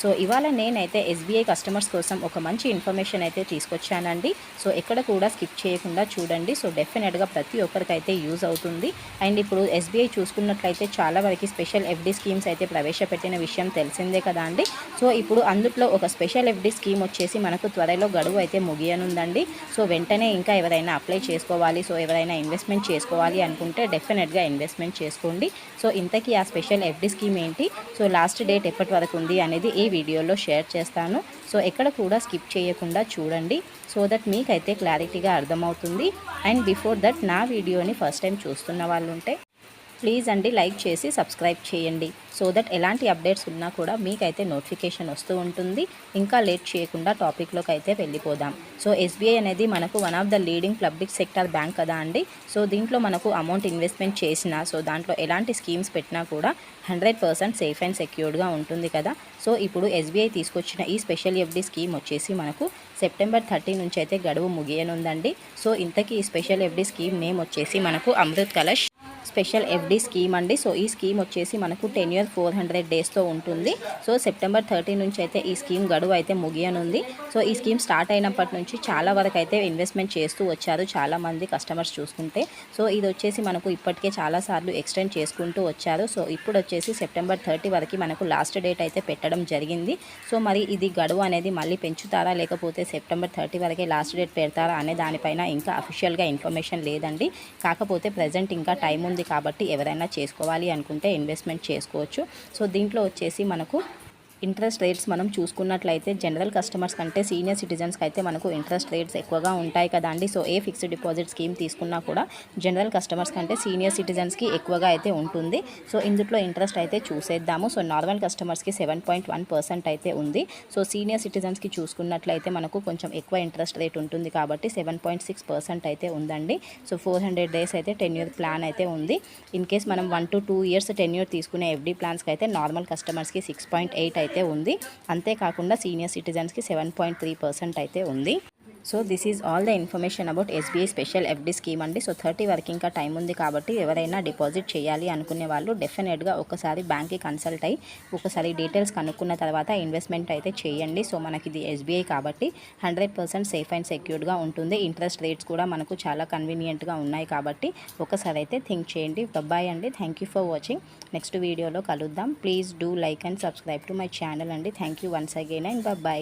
So ఇవాళ నేనైతే SBI customers కోసం ఒక మంచి ఇన్ఫర్మేషన్ అయితే తీసుకొచ్చానండి. సో ఎక్కడ కూడా స్కిప్ చేయకుండా చూడండి. సో డెఫినెట్గా ప్రతి ఒక్కరికైతే యూజ్ అవుతుంది. అండ్ ఇప్పుడు ఎస్బీఐ చూసుకున్నట్లయితే చాలా వరకు స్పెషల్ ఎఫ్డి స్కీమ్స్ అయితే ప్రవేశపెట్టిన విషయం తెలిసిందే కదా అండి. సో ఇప్పుడు అందుట్లో ఒక స్పెషల్ ఎఫ్డి స్కీమ్ వచ్చేసి మనకు త్వరలో గడువు అయితే ముగియనుందండి. సో వెంటనే ఇంకా ఎవరైనా అప్లై చేసుకోవాలి. సో ఎవరైనా ఇన్వెస్ట్మెంట్ చేసుకోవాలి అనుకుంటే డెఫినెట్గా ఇన్వెస్ట్మెంట్ చేసుకోండి. సో ఇంతకీ ఆ స్పెషల్ ఎఫ్డి స్కీమ్ ఏంటి? సో లాస్ట్ డేట్ ఎప్పటి వరకు ఉంది అనేది ఏ వీడియోలో షేర్ చేస్తాను. సో ఎక్కడ కూడా స్కిప్ చేయకుండా చూడండి. సో దట్ మీకైతే క్లారిటీగా అర్థమవుతుంది. అండ్ బిఫోర్ దట్ నా వీడియోని ఫస్ట్ టైం చూస్తున్న వాళ్ళు ఉంటే ప్లీజ్ అండి లైక్ చేసి సబ్స్క్రైబ్ చేయండి. సో దట్ ఎలాంటి అప్డేట్స్ ఉన్నా కూడా మీకైతే నోటిఫికేషన్ వస్తూ ఉంటుంది. ఇంకా లేట్ చేయకుండా టాపిక్లోకి అయితే వెళ్ళిపోదాం. సో ఎస్బీఐ అనేది మనకు one of the leading public sector bank కదా అండి. సో దీంట్లో మనకు అమౌంట్ ఇన్వెస్ట్మెంట్ చేసినా సో దాంట్లో ఎలాంటి స్కీమ్స్ పెట్టినా కూడా హండ్రెడ్ పర్సెంట్ సేఫ్ అండ్ సెక్యూర్డ్గా ఉంటుంది కదా. సో ఇప్పుడు ఎస్బీఐ తీసుకొచ్చిన ఈ స్పెషల్ ఎఫ్డి స్కీమ్ వచ్చేసి మనకు సెప్టెంబర్ థర్టీ నుంచి అయితే గడువు ముగియనుందండి. సో ఇంతకీ ఈ స్పెషల్ ఎఫ్డి స్కీమ్ నేమ్ వచ్చేసి మనకు Amrit Kalash. Special FD scheme అండి. సో ఈ స్కీమ్ వచ్చేసి మనకు టెన్ ఇయర్ ఫోర్ హండ్రెడ్ డేస్తో ఉంటుంది. సో సెప్టెంబర్ థర్టీ నుంచి అయితే ఈ స్కీమ్ గడువు అయితే ముగియనుంది. సో ఈ స్కీమ్ స్టార్ట్ అయినప్పటి నుంచి చాలా వరకు అయితే ఇన్వెస్ట్మెంట్ చేస్తూ వచ్చారు చాలామంది కస్టమర్స్ చూసుకుంటే. సో ఇది వచ్చేసి మనకు ఇప్పటికే చాలా సార్లు ఎక్స్టెండ్ చేసుకుంటూ వచ్చారు. సో ఇప్పుడు వచ్చేసి సెప్టెంబర్ థర్టీ వరకు మనకు లాస్ట్ డేట్ అయితే పెట్టడం జరిగింది. సో మరి ఇది గడువు అనేది మళ్ళీ పెంచుతారా లేకపోతే సెప్టెంబర్ థర్టీ వరకే లాస్ట్ డేట్ పెడతారా అనే దానిపైన ఇంకా అఫీషియల్గా ఇన్ఫర్మేషన్ లేదండి. కాకపోతే ప్రజెంట్ ఇంకా టైం ఉంది. కాబట్టి ఎవరైనా చేసుకోవాలి అనుకుంటే ఇన్వెస్ట్మెంట్ చేసుకోవచ్చు. సో దీంట్లో వచ్చేసి మనకు ఇంట్రెస్ట్ రేట్స్ మనం చూసుకున్నట్లయితే జనరల్ కస్టమర్స్ కంటే సీనియర్ సిటిజన్స్కి అయితే మనకు ఇంట్రెస్ట్ రేట్స్ ఎక్కువగా ఉంటాయి కదా అండి. సో ఏ ఫిక్స్డ్ డిపాజిట్ స్కీమ్ తీసుకున్నా కూడా జనరల్ కస్టమర్స్ కంటే సీనియర్ సిటిజన్స్కి ఎక్కువగా అయితే ఉంటుంది. సో ఇందులో ఇంట్రెస్ట్ అయితే చూసేద్దాము. సో నార్మల్ కస్టమర్స్కి సెవెన్ పాయింట్ వన్ పర్సెంట్ అయితే ఉంది. సో సీనియర్ సిటిజన్స్కి చూసుకున్నట్లయితే మనకు కొంచెం ఎక్కువ ఇంట్రెస్ట్ రేట్ ఉంటుంది కాబట్టి సెవెన్ పాయింట్ సిక్స్ పర్సెంట్ అయితే ఉందండి. సో ఫోర్ హండ్రెడ్ డేస్ అయితే టెన్ ఇయర్ ప్లాన్ అయితే ఉంది. ఇన్ కేస్ మనం one to two years ten year తీసుకునే ఎఫ్డీ ప్లాన్స్కి అయితే నార్మల్ కస్టమర్స్కి సిక్స్ పాయింట్ ఎయిట్ అయితే ఉంది. అంతేకాకుండా సీనియర్ సిటిజన్స్కి సెవెన్ పాయింట్ త్రీ పర్సెంట్ అయితే ఉంది. So this is all the information about SBI special FD scheme అండి. సో థర్టీ వరకు ఇంకా టైం ఉంది కాబట్టి ఎవరైనా డిపాజిట్ చేయాలి అనుకునే వాళ్ళు డెఫినెట్గా ఒకసారి బ్యాంక్కి కన్సల్ట్ అయ్యి ఒకసారి డీటెయిల్స్ కనుక్కున్న తర్వాత ఇన్వెస్ట్మెంట్ అయితే చేయండి. సో మనకి ఇది ఎస్బీఐ కాబట్టి హండ్రెడ్ పర్సెంట్ సేఫ్ అండ్ సెక్యూర్డ్గా ఉంటుంది. ఇంట్రెస్ట్ రేట్స్ కూడా మనకు చాలా కన్వీనియంట్గా ఉన్నాయి కాబట్టి ఒకసారి అయితే థింక్ చేయండి. బాయ్ అండి. Thank you for watching. Next వీడియోలో కలుద్దాం. Please do like and subscribe to my channel అండి. Thank you once again and bye